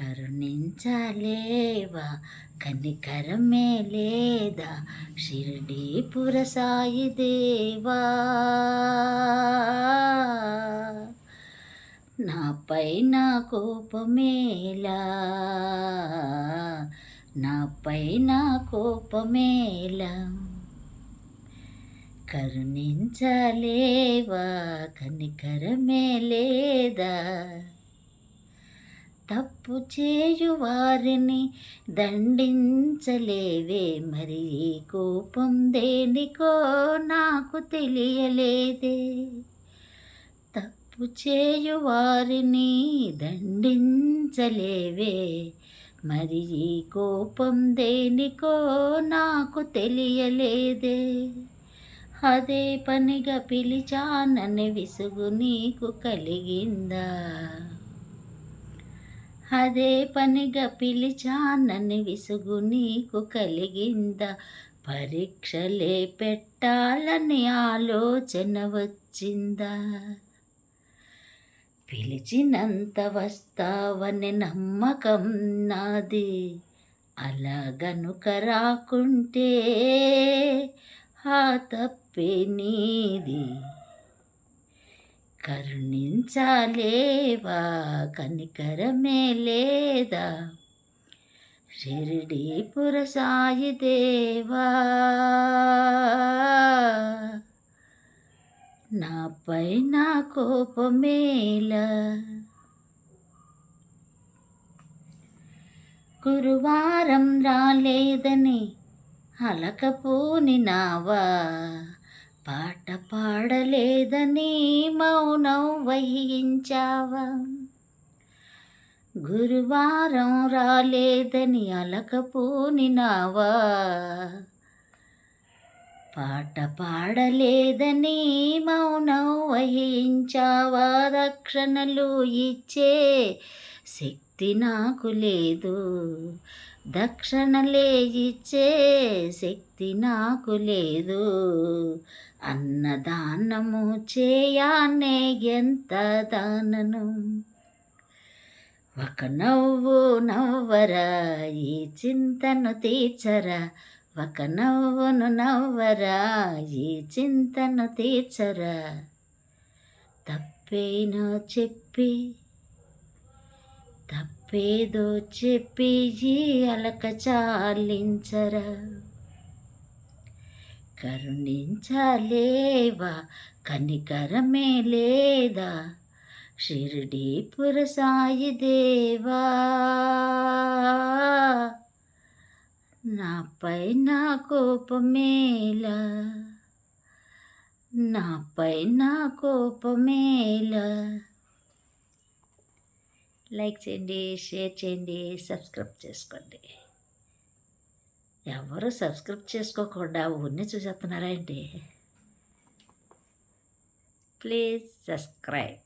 కరుణించలేవా? కనికరమే లేదా? షిరిడి పురసాయి దేవా. నాపై నా కోపమేలా? నాపై నా కోపమేలా? కరుణించలేవా? కనికరమే లేదా? తప్పు చేయు వారిని దండించలేవే మరి ఈ కోపం దేనికో నాకు తెలియలేదే. తప్పు చేయు వారిని దండించలేవే మరి ఈ కోపం దేనికో నాకు తెలియలేదే. అదే పనిగా పిలిచానని విసుగు నీకు కలిగిందా? అదే పనిగా పిలిచానని విసుగు నీకు కలిగిందా? పరీక్షలే పెట్టాలని ఆలోచన వచ్చిందా? పిలిచినంత వస్తావని నమ్మకం నాది. అలాగనుక రాకుంటే ఆ తప్పే నీది. కరుణించాలేవా? కనికరమే లేదా? షిరిడీపుర సాయి దేవా! నాపై నా కోపమేలా? గురువారం రాలేదని అలకపోని నావా పాట పాడలేదని మౌనం వహించావా? గురువారం రాలేదని అలకపోనినావా? పాట పాడలేదని మౌనం వహించావా? రక్షణలు ఇచ్చే శక్తి నాకు లేదు. దక్షిణలే ఇచ్చే శక్తి నాకు లేదు. అన్నదానము చేయానే ఎంత దానను? ఒక నవ్వు నవ్వరా ఈ చింతను తీర్చరా. ఒక నవ్వును నవ్వరా ఈ చింతను తీర్చరా. తప్పేనో చెప్పి తప్పేదో చెప్పి అలక చాలించరా? కరుణించలేవా? కనికరమే లేదా? షిరిడీపుర సాయి దేవా! నాపై నా కోపమేలా? నాపై నా కోపమేలా? లైక్ చేయండి షేర్ చేయండి సబ్స్క్రైబ్ చేసుకోండి. ఎవరు సబ్స్క్రైబ్ చేసుకోకుండా ఊరిని చూసేస్తున్నారా ఏంటి? Please subscribe.